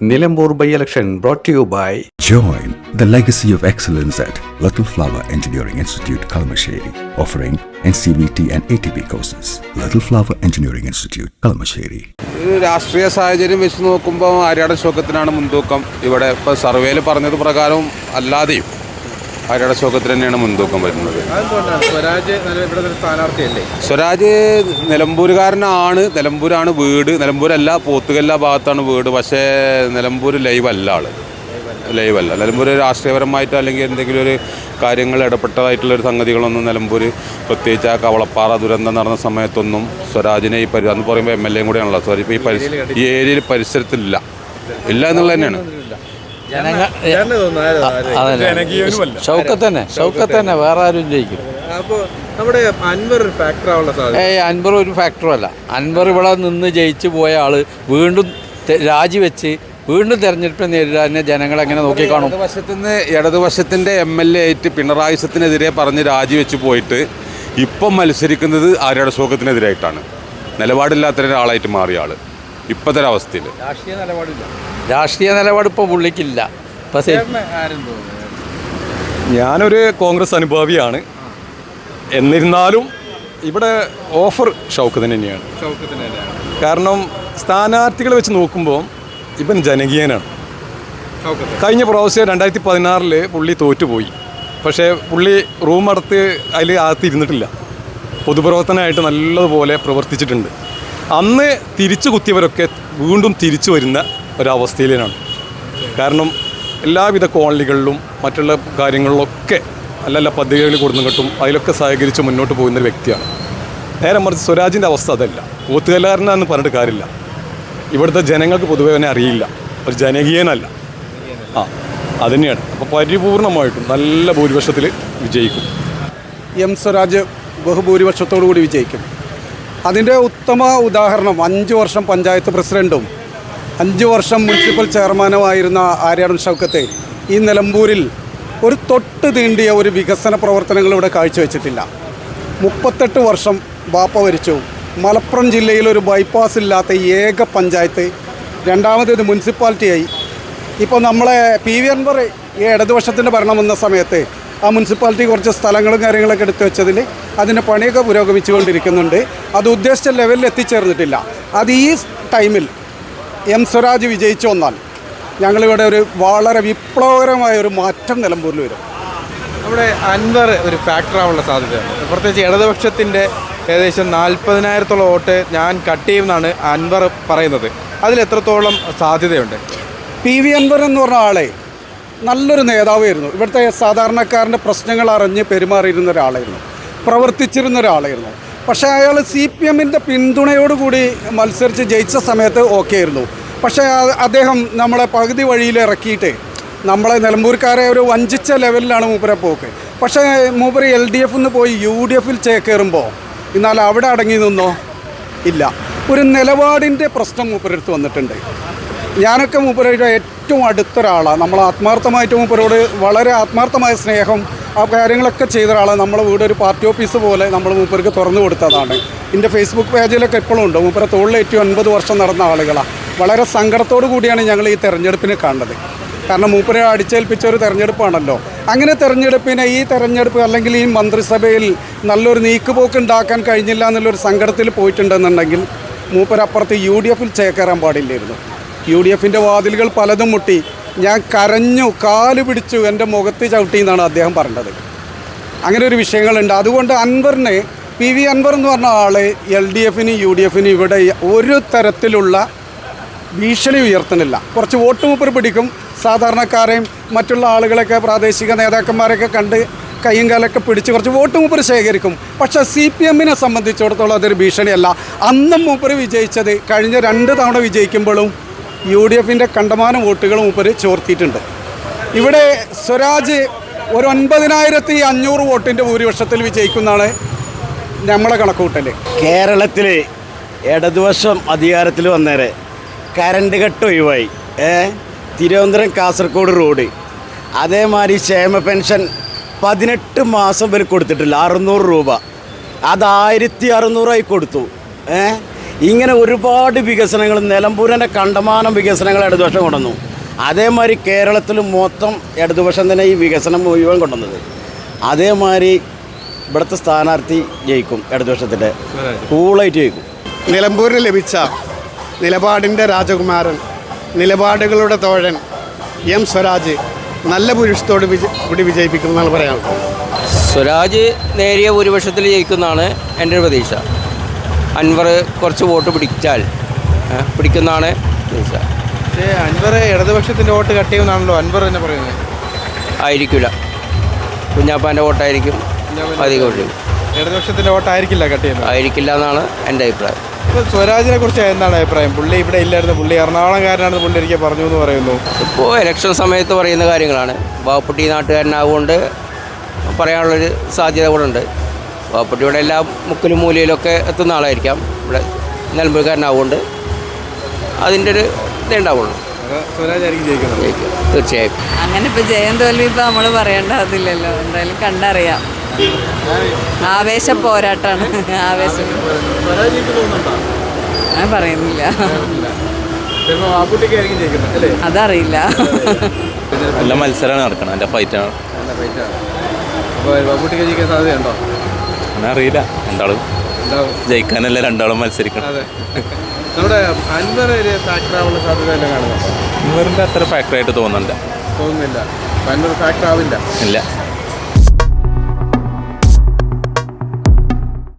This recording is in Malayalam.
Nilambur by election brought to you by Join the legacy of excellence at Little Flower Engineering Institute, Kalamasheri, offering NCVT and ATP courses. Little Flower Engineering Institute, Kalamasheri. ഒരു രാഷ്ട്രീയ സാഹചര്യം വെച്ച് നോക്കുമ്പോൾ ആര്യാടൻ ശോകത്തിനാണ് മുൻതൂക്കം ഇവിടെ ഇപ്പോൾ സർവേയിൽ പറഞ്ഞത് പ്രകാരം അല്ലാതെയും ആര്യാടൻ ശോകത്തിന് തന്നെയാണ് മുൻതൂക്കം വരുന്നത്. സ്വരാജ് സ്ഥാനാർത്ഥിയല്ലേ? സ്വരാജ് നിലമ്പൂരുകാരനാണ് നിലമ്പൂരാണ് വീട്. നിലമ്പൂരല്ല പോത്തുകല്ല ഭാഗത്താണ് വീട്. പക്ഷേ നിലമ്പൂർ ലൈവ് അല്ല ആൾ. ലൈവ് അല്ല. നിലമ്പൂർ രാഷ്ട്രീയപരമായിട്ട് അല്ലെങ്കിൽ എന്തെങ്കിലും ഒരു കാര്യങ്ങൾ ഇടപെട്ടതായിട്ടുള്ള ഒരു സംഗതികളൊന്നും നിലമ്പൂർ പ്രത്യേകിച്ച് ആ കവളപ്പാറ ദുരന്തം നടന്ന സമയത്തൊന്നും സ്വരാജിനെ ഈ പരി അന്ന് പറയുമ്പോൾ എം എൽ എയും കൂടെയാണല്ലോ. സ്വരാജ് ഇപ്പോൾ ഈ പരിസ ഈ ഏരിയയിൽ പരിസരത്തില്ല ഇല്ല എന്നുള്ളത് തന്നെയാണ്. ഷൗക്കത്ത് തന്നെ ഷൗക്കത്ത് തന്നെ വേറെ ആരും ജയിക്കും നമ്മുടെ അൻവർ ഒരു ഫാക്ടർ ആവാനുള്ള സാധ്യത. ഏയ് അൻവർ ഒരു ഫാക്ടറും അല്ല. അൻവർ ഇവിടെ നിന്ന് ജയിച്ചു പോയ ആൾ വീണ്ടും രാജിവെച്ച് വീണ്ടും തെരഞ്ഞെടുപ്പ് നേരിടാൻ ജനങ്ങൾ എങ്ങനെ നോക്കിക്കാണും? വശത്തുനിന്ന് നിന്ന് ഇടതുവശത്തിന്റെ എം എൽ എ ആയിട്ട് പിണറായി സത്തിനെതിരെ പറഞ്ഞ് രാജിവെച്ച് പോയിട്ട് ഇപ്പം മത്സരിക്കുന്നത് ആര്യാടെ ശോകത്തിനെതിരായിട്ടാണ് നിലപാടില്ലാത്ത ഒരാളായിട്ട് മാറിയ ആൾ. ഇപ്പോഴത്തെ ഒരവസ്ഥയിൽ രാഷ്ട്രീയ നിലപാടില്ല. രാഷ്ട്രീയ നിലപാട് ഇപ്പോൾ പുള്ളിക്കില്ല. പക്ഷേ ഞാനൊരു കോൺഗ്രസ് അനുഭാവിയാണ്. എന്നിരുന്നാലും ഇവിടെ ഓഫർ ഷൗക്കത്തിന് തന്നെയാണ്. കാരണം സ്ഥാനാർത്ഥികളെ വെച്ച് നോക്കുമ്പോൾ ഇവൻ ജനകീയനാണ്. കഴിഞ്ഞ പ്രാവശ്യം രണ്ടായിരത്തി പതിനാറിൽ പുള്ളി തോറ്റുപോയി. പക്ഷേ പുള്ളി റൂം അടുത്ത് അതിൽ അകത്ത് ഇരുന്നിട്ടില്ല പൊതുപ്രവർത്തനമായിട്ട് നല്ലതുപോലെ പ്രവർത്തിച്ചിട്ടുണ്ട്. അന്ന് തിരിച്ചു കുത്തിയവരൊക്കെ വീണ്ടും തിരിച്ചു വരുന്ന ഒരവസ്ഥയിലാണ്. കാരണം എല്ലാവിധ കോളനികളിലും മറ്റുള്ള കാര്യങ്ങളിലൊക്കെ അല്ലല്ല പദ്ധതികളിൽ കൊടുന്നു കിട്ടും അതിലൊക്കെ സഹകരിച്ച് മുന്നോട്ട് പോകുന്ന വ്യക്തിയാണ്. നേരെ മറിച്ച് സ്വരാജിന്റെ അവസ്ഥ അതല്ല. കൂത്തുകല്ലാരനാന്ന് പറഞ്ഞിട്ട് കാര്യമില്ല. ഇവിടുത്തെ ജനങ്ങൾക്ക് പൊതുവെ അവനെ അറിയില്ല. ഒരു ജനകീയനല്ല. ആ അതുതന്നെയാണ് അപ്പോൾ പരിപൂർണമായിട്ടും നല്ല ഭൂരിപക്ഷത്തിൽ വിജയിക്കും. എം സ്വരാജ് ബഹുഭൂരിപക്ഷത്തോടു കൂടി വിജയിക്കും. അതിന്റെ ഉത്തമ ഉദാഹരണം അഞ്ച് വർഷം പഞ്ചായത്ത് പ്രസിഡന്റും അഞ്ച് വർഷം മുനിസിപ്പൽ ചെയർമാനുമായിരുന്ന ആര്യാടൻ ഷൗക്കത്തെ ഈ നിലമ്പൂരിൽ ഒരു തൊട്ട് തീണ്ടിയ ഒരു വികസന പ്രവർത്തനങ്ങൾ ഇവിടെ കാഴ്ചവെച്ചിട്ടില്ല. മുപ്പത്തെട്ട് വർഷം ബാപ്പ വരിച്ചു മലപ്പുറം ജില്ലയിൽ ഒരു ബൈപ്പാസ് ഇല്ലാത്ത ഏക പഞ്ചായത്ത് രണ്ടാമത്തേത് മുനിസിപ്പാലിറ്റിയായി. ഇപ്പോൾ നമ്മളെ പി വി അൻവർ ഈ ഇടതുപക്ഷത്തിന്റെ ഭരണം വന്ന സമയത്ത് ആ മുനിസിപ്പാലിറ്റി കുറച്ച് സ്ഥലങ്ങളും കാര്യങ്ങളൊക്കെ എടുത്തു വെച്ചതിൽ അതിന്റെ പണിയൊക്കെ പുരോഗമിച്ചുകൊണ്ടിരിക്കുന്നുണ്ട്. അത് ഉദ്ദേശിച്ച ലെവലിൽ എത്തിച്ചേർന്നിട്ടില്ല. അത് ഈ ടൈമിൽ എം സ്വരാജ് വിജയിച്ചു വന്നാൽ ഞങ്ങളിവിടെ ഒരു വളരെ വിപ്ലവകരമായ ഒരു മാറ്റം നിലമ്പൂരിൽ വരും. നമ്മുടെ അൻവർ ഒരു ഫാക്ടറാവാനുള്ള സാധ്യതയാണ്. പ്രത്യേകിച്ച് ഇടതുപക്ഷത്തിന്റെ ഏകദേശം നാൽപ്പതിനായിരത്തോളം വോട്ട് ഞാൻ കട്ട് ചെയ്യുമെന്നാണ് അൻവർ പറയുന്നത്. അതിൽ എത്രത്തോളം സാധ്യതയുണ്ട്? പി വി അൻവർ എന്ന് പറഞ്ഞ ആളെ നല്ലൊരു നേതാവായിരുന്നു. ഇവിടുത്തെ സാധാരണക്കാരന്റെ പ്രശ്നങ്ങൾ അറിഞ്ഞ് പെരുമാറിയിരുന്ന ഒരാളായിരുന്നു. പ്രവർത്തിച്ചിരുന്ന ഒരാളായിരുന്നു. പക്ഷേ അയാൾ സി പി എമ്മിന്റെ പിന്തുണയോടുകൂടി മത്സരിച്ച് ജയിച്ച സമയത്ത് ഓക്കെ ആയിരുന്നു. പക്ഷേ അദ്ദേഹം നമ്മളെ പകുതി വഴിയിൽ ഇറക്കിയിട്ട് നമ്മളെ നിലമ്പൂർക്കാരെ ഒരു വഞ്ചിച്ച ലെവലിലാണ് മൂപ്പരെ പോക്ക്. പക്ഷേ മൂപ്പര് എൽ ഡി എഫ് നിന്ന് പോയി യു ഡി എഫിൽ ചേക്കേറുമ്പോൾ എന്നാൽ അവിടെ അടങ്ങി നിന്നോ? ഇല്ല. ഒരു നിലപാടിന്റെ പ്രശ്നം മൂപ്പരെടുത്ത് വന്നിട്ടുണ്ട്. ഞാനൊക്കെ മൂപ്പരോട് ഏറ്റവും അടുത്തൊരാളാണ് നമ്മൾ ആത്മാർത്ഥമായിട്ട് മൂപ്പരോട് വളരെ ആത്മാർത്ഥമായ സ്നേഹം ആ കാര്യങ്ങളൊക്കെ ചെയ്ത ഒരാളാണ് നമ്മളെ വീട് ഒരു പാർട്ടി ഓഫീസ് പോലെ നമ്മൾ മൂപ്പർക്ക് തുറന്നു കൊടുത്തതാണ്. എന്റെ ഫേസ്ബുക്ക് പേജിലൊക്കെ ഇപ്പോഴും ഉണ്ട്. മൂപ്പരെ തോളിലേറ്റി ഒൻപത് വർഷം നടന്ന ആളുകളാണ് വളരെ സങ്കടത്തോടു കൂടിയാണ് ഞങ്ങൾ ഈ തെരഞ്ഞെടുപ്പിനെ കണ്ടത്. കാരണം മൂപ്പരെ അടിച്ചേൽപ്പിച്ച ഒരു തെരഞ്ഞെടുപ്പാണല്ലോ. അങ്ങനെ തെരഞ്ഞെടുപ്പിനെ ഈ തെരഞ്ഞെടുപ്പ് അല്ലെങ്കിൽ ഈ മന്ത്രിസഭയിൽ നല്ലൊരു നീക്കുപോക്ക് ഉണ്ടാക്കാൻ കഴിഞ്ഞില്ല എന്നുള്ളൊരു സങ്കടത്തിൽ പോയിട്ടുണ്ടെന്നുണ്ടെങ്കിൽ മൂപ്പരപ്പുറത്ത് യു ഡി എഫിൽ ചേക്കേറാൻ പാടില്ലായിരുന്നു. യു ഡി എഫിന്റെ വാതിലുകൾ പലതും മുട്ടി. ഞാൻ കരഞ്ഞു കാൽ പിടിച്ചു എന്റെ മുഖത്ത് ചവിട്ടി എന്നാണ് അദ്ദേഹം പറഞ്ഞത്. അങ്ങനെ ഒരു വിഷയങ്ങളുണ്ട്. അതുകൊണ്ട് അൻവറിന് പി വി അൻവർ എന്ന് പറഞ്ഞ ആൾ എൽ ഡി എഫിന് യു ഡി എഫിന് ഇവിടെ ഒരു തരത്തിലുള്ള ഭീഷണി ഉയർത്തുന്നില്ല. കുറച്ച് വോട്ട് മൂപ്പർ പിടിക്കും. സാധാരണക്കാരെയും മറ്റുള്ള ആളുകളൊക്കെ പ്രാദേശിക നേതാക്കന്മാരൊക്കെ കണ്ട് കയ്യും കാലൊക്കെ പിടിച്ച് കുറച്ച് വോട്ട് മൂപ്പർ ശേഖരിക്കും. പക്ഷേ സി പി എമ്മിനെ സംബന്ധിച്ചിടത്തോളം അതൊരു ഭീഷണിയല്ല. അന്നും മൂപ്പർ വിജയിച്ചത് കഴിഞ്ഞ രണ്ട് തവണ വിജയിക്കുമ്പോഴും യു ഡി എഫിന്റെ കണ്ടമാനം വോട്ടുകൾ മൂപ്പർ ചോർത്തിയിട്ടുണ്ട്. ഇവിടെ സ്വരാജ് ഒരു ഒൻപതിനായിരത്തി അഞ്ഞൂറ് വോട്ടിന്റെ ഭൂരിപക്ഷത്തിൽ വിജയിക്കുന്നതാണ് നമ്മളെ കണക്കുകൂട്ടൽ. കേരളത്തിൽ ഇടതുവശം അധികാരത്തിൽ വന്നേരെ കരണ്ട് കട്ട് ഒഴിവായി. ഏ? തിരുവനന്തപുരം കാസർഗോഡ് റോഡ്. അതേമാതിരി ക്ഷേമ പെൻഷൻ പതിനെട്ട് മാസം വരെ കൊടുത്തിട്ടില്ല അറുന്നൂറ് രൂപ. അത് ആയിരത്തി അറുന്നൂറായി കൊടുത്തു. ഏ? ഇങ്ങനെ ഒരുപാട് വികസനങ്ങൾ നിലമ്പൂരിന്റെ കണ്ടമാനം വികസനങ്ങൾ ഇടതുപക്ഷം കൊണ്ടുവന്നു. അതേമാതിരി കേരളത്തിൽ മൊത്തം ഇടതുപക്ഷം തന്നെ ഈ വികസനം മുഴുവൻ കൊണ്ടുവന്നത്. അതേമാതിരി ഇവിടുത്തെ സ്ഥാനാർത്ഥി ജയിക്കും ഇടതുപക്ഷത്തിന്റെ കൂളായിട്ട് ജയിക്കും. നിലമ്പൂരിന് ലഭിച്ച നിലപാടിന്റെ രാജകുമാരൻ നിലപാടുകളുടെ തോഴൻ എം സ്വരാജ് നല്ല പുരുഷത്തോട് വിജ കൂടി വിജയിപ്പിക്കുമെന്നാണ് പറയാനുള്ളത്. സ്വരാജ് നേരിയ ഭൂരിപക്ഷത്തിൽ ജയിക്കുന്നതാണ് എന്റെ ഒരു പ്രതീക്ഷ. അൻവർ കുറച്ച് വോട്ട് പിടിച്ചാൽ പിടിക്കുന്നതാണ് പക്ഷേ അൻവർ ഇടതുപക്ഷത്തിന്റെ വോട്ട് കട്ട് ചെയ്യുമെന്നാണല്ലോ അൻവർ തന്നെ പറയുന്നത്. ആയിരിക്കില്ല. കുഞ്ഞാപ്പാന്റെ വോട്ടായിരിക്കും അധികം വോട്ട്. ഇടതുപക്ഷത്തിന്റെ വോട്ടായിരിക്കില്ല കട്ട് ചെയ്യുന്നത്. ആയിരിക്കില്ല എന്നാണ് എന്റെ അഭിപ്രായം. ഇപ്പോൾ സ്വരാജിനെ കുറിച്ച് എന്താണ് അഭിപ്രായം? പുള്ളി ഇവിടെ ഇല്ലായിരുന്നു. പുള്ളി എറണാകുളംകാരനാണെന്ന് പുള്ളി എനിക്ക് പറഞ്ഞു എന്ന് പറയുന്നു. ഇപ്പോൾ ഇലക്ഷൻ സമയത്ത് പറയുന്ന കാര്യങ്ങളാണ്. ബാപ്പുട്ടി നാട്ടുകാരനാവുകൊണ്ട് പറയാനുള്ളൊരു സാധ്യത കൂടെ ഉണ്ട്. ഇവിടെ എല്ലാ മുക്കിലും മൂലയിലൊക്കെ എത്തുന്ന ആളായിരിക്കാം. ഇവിടെ നിലമ്പൂർക്കാരനാവുകൊണ്ട് അതിന്റെ ഒരു ഇതേ ഉണ്ടാവുള്ളൂ. തീർച്ചയായും. അങ്ങനെ ഇപ്പൊ ജയം തോൽവി ഇപ്പൊ നമ്മൾ പറയേണ്ടതില്ലല്ലോ എന്തായാലും കണ്ടറിയാം. ആവേശ പോരാട്ടാണ്. ആവേശം. ഞാൻ പറയുന്നില്ല. അതറിയില്ല. നല്ല മത്സരമാണ് നടക്കണം എന്റെ ഫൈറ്റാണ് നല്ല ഫൈറ്റാണ് അപ്പോൾ ബാബുട്ടിക്ക് ജയിക്കാൻ സാധ്യതയുണ്ടോ? അറിയില്ല. രണ്ടാളും ജയിക്കാനല്ല രണ്ടാളും മത്സരിക്കണം. നമ്മുടെ അൻവർ ഒരു സാധ്യത ഇവരുടെ അത്ര ഫാക്ടറായിട്ട് തോന്നുന്നില്ല. തോന്നുന്നില്ല. അൻവർ ഫാക്ടറാവില്ല ഇല്ല.